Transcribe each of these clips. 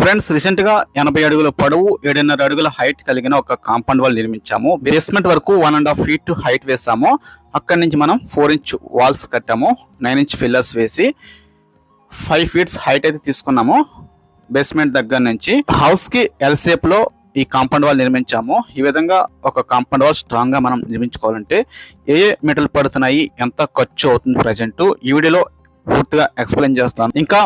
Friends రీసెంట్గా ఎనభై అడుగుల పొడవు ఏడున్నర అడుగుల హైట్ కలిగిన ఒక కాంపౌండ్ వాల్ నిర్మించాము. బేస్మెంట్ వరకు one and half feet height వేసాము. అక్కడి నుంచి మనం ఫోర్ ఇంచ్ వాల్స్ కట్టాము. నైన్ ఇంచ్ ఫిల్లర్స్ వేసి ఫైవ్ ఫీట్స్ హైట్ అయితే తీసుకున్నాము. బేస్మెంట్ దగ్గర నుంచి హౌస్కి ఎల్ షేప్లో ఈ కాంపౌండ్ వాల్ నిర్మించాము. ఈ విధంగా ఒక కాంపౌండ్ వాల్ స్ట్రాంగ్గా మనం నిర్మించుకోవాలంటే ఏ ఏ మెటల్ పడుతున్నాయి ఎంత ఖర్చు అవుతుంది ప్రజెంట్ ఈ వీడియోలో పూర్తిగా ఎక్స్ప్లెయిన్ చేస్తాను. ఇంకా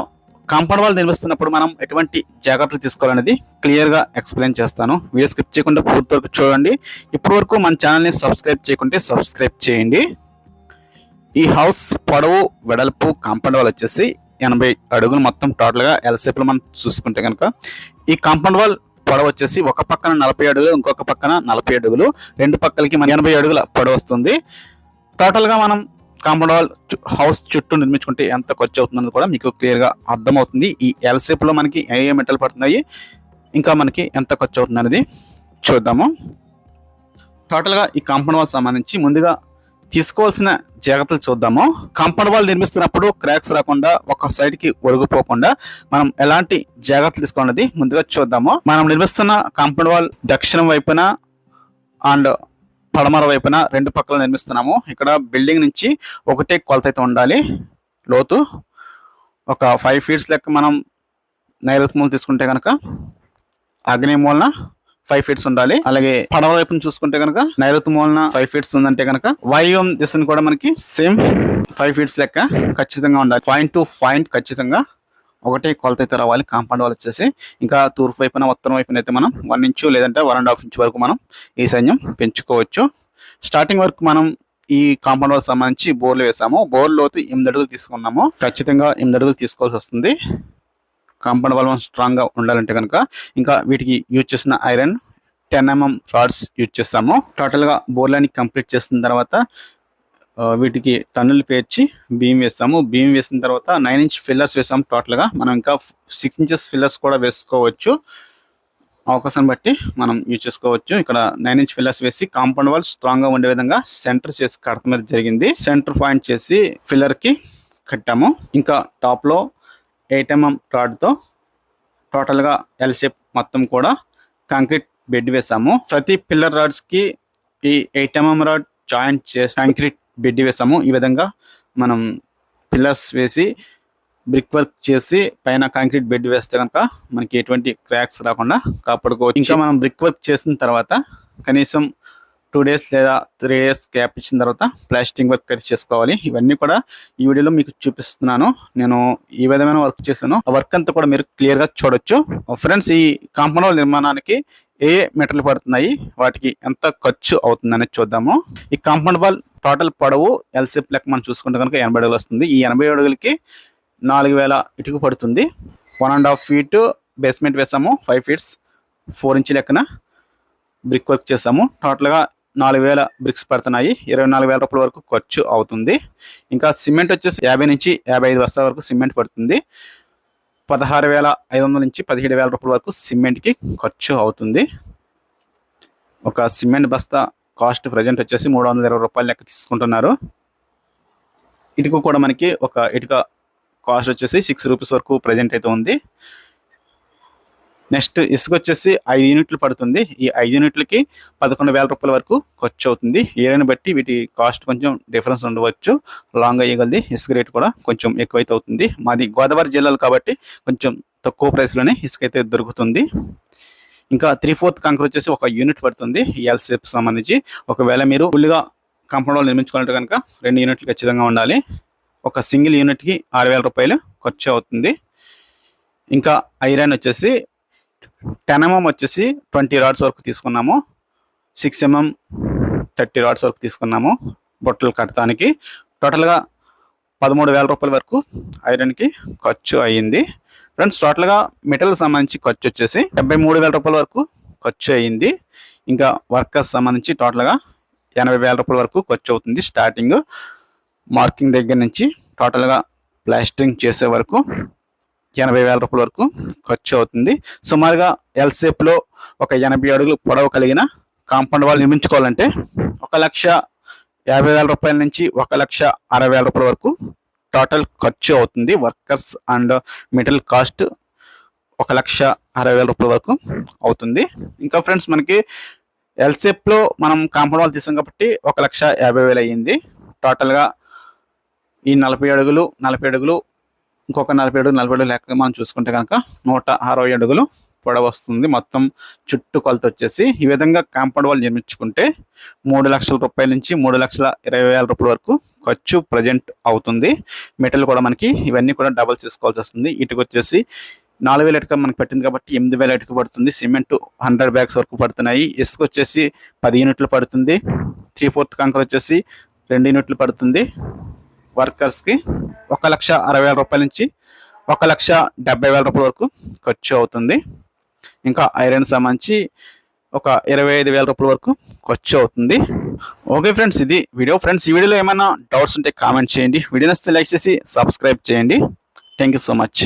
కాంపౌండ్ వాల్ నిర్మిస్తున్నప్పుడు మనం ఎటువంటి జాగ్రత్తలు తీసుకోవాలనేది క్లియర్గా ఎక్స్ప్లెయిన్ చేస్తాను. వీడియో స్కిప్ చేయకుండా పూర్తి వరకు చూడండి. ఇప్పటి వరకు మన ఛానల్ని సబ్స్క్రైబ్ చేయకుంటే సబ్స్క్రైబ్ చేయండి. ఈ హౌస్ పొడవు వెడల్పు కాంపౌండ్ వాల్ వచ్చేసి ఎనభై అడుగులు మొత్తం టోటల్గా ఎల్సేపులు మనం చూసుకుంటే కనుక ఈ కాంపౌండ్ వాల్ పొడవు వచ్చేసి ఒక పక్కన నలభై అడుగులు ఇంకొక పక్కన నలభై అడుగులు రెండు పక్కలకి మన ఎనభై అడుగుల పొడవు వస్తుంది. టోటల్గా మనం కాంపౌండ్ వాల్ హౌస్ చుట్టూ నిర్మించుకుంటే ఎంత ఖర్చు అవుతుందని కూడా మీకు క్లియర్గా అర్థమవుతుంది. ఈ ఎల్ మనకి ఏ ఏ మెటల్ పడుతున్నాయి ఇంకా మనకి ఎంత ఖర్చు అవుతుంది అనేది చూద్దాము. టోటల్గా ఈ కాంపౌండ్ వాల్ సంబంధించి ముందుగా తీసుకోవాల్సిన జాగ్రత్తలు చూద్దాము. కాంపౌండ్ వాల్ నిర్మిస్తున్నప్పుడు క్రాక్స్ రాకుండా ఒక సైడ్కి ఒరుగుపోకుండా ఒరిగిపోకుండా మనం ఎలాంటి జాగ్రత్తలు తీసుకోవాలన్నది ముందుగా చూద్దాము. మనం నిర్మిస్తున్న కాంపౌండ్ వాల్ దక్షిణం వైపున అండ్ పడమర వైపున రెండు పక్కల నిర్మిస్తున్నాము. ఇక్కడ బిల్డింగ్ నుంచి ఒకటే కొలత అయితే ఉండాలి. లోతు ఒక ఫైవ్ ఫీట్స్ లెక్క మనం నైరుతి మూల తీసుకుంటే కనుక అగ్ని మూలన ఫైవ్ ఫీట్స్ ఉండాలి. అలాగే పడవ వైపున చూసుకుంటే కనుక నైరుతి మూలన ఫైవ్ ఫీట్స్ ఉందంటే కనుక వాయువం దిశను కూడా మనకి సేమ్ ఫైవ్ ఫీట్స్ లెక్క ఖచ్చితంగా ఉండాలి. పాయింట్ టు పాయింట్ ఖచ్చితంగా ఒకటే కొలత అయితే రావాలి. కాంపౌండ్ వాల్ వచ్చేసి ఇంకా తూర్పు వైపున ఉత్తరం వైపున అయితే మనం వన్ ఇంచు లేదంటే వన్ అండ్ హాఫ్ ఇంచ్ వరకు మనం ఈ సైన్యం పెంచుకోవచ్చు. స్టార్టింగ్ వరకు మనం ఈ కాంపౌండ్ వాళ్ళకి సంబంధించి బోర్లు వేసాము. బోర్ లోతు ఎనిమిది అడుగులు తీసుకున్నాము. ఖచ్చితంగా ఎనిమిది అడుగులు తీసుకోవాల్సి వస్తుంది. కాంపౌండ్ వాల్ స్ట్రాంగ్గా ఉండాలంటే కనుక ఇంకా వీటికి యూజ్ చేసిన iron ten MM rods use చేస్తాము. టోటల్గా బోర్లని కంప్లీట్ చేసిన తర్వాత వీటికి టన్నులు పేర్చి బీమ్ వేస్తాము. బీమ్ వేసిన తర్వాత నైన్ ఇంచ్ ఫిల్లర్స్ వేసాము టోటల్గా. మనం ఇంకా సిక్స్ ఇంచెస్ ఫిల్లర్స్ కూడా వేసుకోవచ్చు. అవకాశం బట్టి మనం యూజ్ చేసుకోవచ్చు. ఇక్కడ నైన్ ఇంచ్ ఫిల్లర్స్ వేసి కాంపౌండ్ వాల్ స్ట్రాంగ్గా ఉండే విధంగా సెంటర్ చేసి కడత మీద జరిగింది. సెంటర్ పాయింట్ చేసి ఫిల్లర్కి కట్టాము. ఇంకా టాప్లో ఎయిట్ ఎంఎం రాడ్తో టోటల్గా ఎల్ షేప్ మొత్తం కూడా కాంక్రీట్ బెడ్ వేసాము. ప్రతి పిల్లర్ రాడ్స్కి ఈ ఎయిట్ ఎంఎం రాడ్ జాయింట్ చేసి కాంక్రీట్ బెడ్ వేసాము. ఈ విధంగా మనం పిల్లర్స్ వేసి బ్రిక్ వర్క్ చేసి పైన కాంక్రీట్ బెడ్ వేస్తే కనుక మనకి ఎటువంటి క్రాక్స్ రాకుండా కాపాడుకోవచ్చు. ఇంకా మనం బ్రిక్ వర్క్ చేసిన తర్వాత కనీసం టూ డేస్ లేదా త్రీ డేస్ గ్యాప్ ఇచ్చిన తర్వాత ప్లాస్టింగ్ వర్క్ అయితే చేసుకోవాలి. ఇవన్నీ కూడా ఈ వీడియోలో మీకు చూపిస్తున్నాను. నేను ఈ విధమైన వర్క్ చేశాను. ఆ వర్క్ అంతా కూడా మీరు క్లియర్గా చూడొచ్చు. ఫ్రెండ్స్ ఈ కాంపౌండ్ నిర్మాణానికి ఏ ఏ మెటల్ పడుతున్నాయి? వాటికి ఎంత ఖర్చు అవుతుందనేది చూద్దాము. ఈ కాంపౌండ్ వాల్ టోటల్ పొడవు ఎల్సిప్ లెక్క మనం చూసుకుంటే కనుక ఎనభై అడుగులు వస్తుంది. ఈ ఎనభై అడుగులకి నాలుగు వేల ఇటుకు పడుతుంది. One and half feet basement వేసాము ఫైవ్ ఫీట్స్ ఫోర్ ఇంచ్ లెక్కన బ్రిక్ వర్క్ చేసాము. టోటల్గా నాలుగు వేల బ్రిక్స్ పడుతున్నాయి. ఇరవై నాలుగు వేల రూపాయల వరకు ఖర్చు అవుతుంది. ఇంకా సిమెంట్ వచ్చేసి యాభై నుంచి యాభై ఐదు బస్తాల వరకు సిమెంట్ పడుతుంది. పదహారు వేల ఐదు వందల నుంచి పదిహేడు వేల రూపాయల వరకు సిమెంట్కి ఖర్చు అవుతుంది. ఒక సిమెంట్ బస్తా కాస్ట్ ప్రజెంట్ వచ్చేసి మూడు వందల ఇరవై రూపాయలు లెక్క తీసుకుంటున్నారు. ఇటుక కూడా మనకి ఒక ఇటుక కాస్ట్ వచ్చేసి సిక్స్ రూపీస్ వరకు ప్రజెంట్ అయితే ఉంది. నెక్స్ట్ ఇసుక వచ్చేసి ఐదు యూనిట్లు పడుతుంది. ఈ ఐదు యూనిట్లకి పదకొండు వేల రూపాయల వరకు ఖర్చు అవుతుంది. ఏరియాని బట్టి వీటి కాస్ట్ కొంచెం డిఫరెన్స్ ఉండవచ్చు. లాంగ్ అయ్యగలది ఇసుక రేట్ కూడా కొంచెం ఎక్కువైతే అవుతుంది. మాది గోదావరి జిల్లాలో కాబట్టి కొంచెం తక్కువ ప్రైస్లోనే ఇసుక అయితే దొరుకుతుంది. ఇంకా త్రీ ఫోర్త్ కంకర్ వచ్చేసి ఒక యూనిట్ పడుతుంది ఈ ఎల్ షేప్ సంబంధించి. ఒకవేళ మీరు ఫుల్గా కంపౌండ్ వాళ్ళు నిర్మించుకున్నట్టు కనుక రెండు యూనిట్లు ఖచ్చితంగా ఉండాలి. ఒక సింగిల్ యూనిట్కి ఆరు వేల రూపాయలు ఖర్చు అవుతుంది. ఇంకా ఐరన్ వచ్చేసి టెన్ ఎంఎం mm వచ్చేసి ట్వంటీ రాడ్స్ వరకు తీసుకున్నాము. సిక్స్ ఎంఎం థర్టీ రాడ్స్ వరకు తీసుకున్నాము. బొట్టలు కట్టడానికి. టోటల్గా పదమూడు వేల రూపాయల వరకు ఐరన్కి ఖర్చు అయ్యింది. ఫ్రెండ్స్ టోటల్గా మెటల్ సంబంధించి ఖర్చు వచ్చేసి డెబ్బై మూడు వేల రూపాయల వరకు ఖర్చు అయ్యింది. ఇంకా వర్కర్స్ సంబంధించి టోటల్గా ఎనభై వేల రూపాయల వరకు ఖర్చు అవుతుంది స్టార్టింగ్. మార్కింగ్ దగ్గర నుంచి టోటల్గా ప్లాస్టరింగ్ చేసే వరకు ఎనభై వేల రూపాయల వరకు ఖర్చు అవుతుంది. సుమారుగా ఎల్సేప్లో ఒక ఎనభై అడుగులు పొడవు కలిగిన కాంపౌండ్ వాళ్ళు నిర్మించుకోవాలంటే ఒక లక్ష యాభై వేల రూపాయల నుంచి ఒక లక్ష అరవై వేల రూపాయల వరకు టోటల్ ఖర్చు అవుతుంది. వర్కర్స్ అండ్ మెటీరియల్ కాస్ట్ ఒక లక్ష అరవై వేల రూపాయల వరకు అవుతుంది. ఇంకా ఫ్రెండ్స్ మనకి ఎల్సెప్లో మనం కాంపౌండ్ వాళ్ళు తీసాం కాబట్టి ఒక లక్ష యాభై వేలు అయ్యింది. టోటల్గా ఈ నలభై అడుగులు నలభై అడుగులు ఇంకొక నలభై అడుగులు నలభై అడుగులు లెక్క మనం చూసుకుంటే కనుక నూట అరవై అడుగులు పొడవు వస్తుంది మొత్తం చుట్టూ కొలత వచ్చేసి ఈ విధంగా కాంపౌండ్ వాల్ నిర్మించుకుంటే మూడు లక్షల రూపాయల నుంచి మూడు లక్షల ఇరవై వేల రూపాయల వరకు ఖర్చు ప్రజెంట్ అవుతుంది. మెటీరియల్ కూడా మనకి ఇవన్నీ కూడా డబల్ చేసుకోవాల్సి వస్తుంది. ఇటుకు వచ్చేసి నాలుగు వేల ఇటుక మనకి పట్టింది కాబట్టి ఎనిమిది వేల ఇటుక పడుతుంది. సిమెంట్ హండ్రెడ్ బ్యాగ్స్ వరకు పడుతున్నాయి. ఇసుక వచ్చేసి పది యూనిట్లు పడుతుంది. త్రీ ఫోర్త్ కంకర్ వచ్చేసి రెండు యూనిట్లు పడుతుంది. వర్కర్స్కి ఒక లక్ష అరవై వేల రూపాయల నుంచి ఒక లక్ష డెబ్బై వేల రూపాయల వరకు ఖర్చు అవుతుంది. ఇంకా ఐరన్ సంబంధించి ఒక ఇరవై ఐదు వేల రూపాయల వరకు ఖర్చు అవుతుంది. ఓకే ఫ్రెండ్స్ ఇది వీడియో. ఫ్రెండ్స్ ఈ వీడియోలో ఏమైనా డౌట్స్ ఉంటే కామెంట్ చేయండి. వీడియో నచ్చితే లైక్ చేసి సబ్స్క్రైబ్ చేయండి. Thank you so much.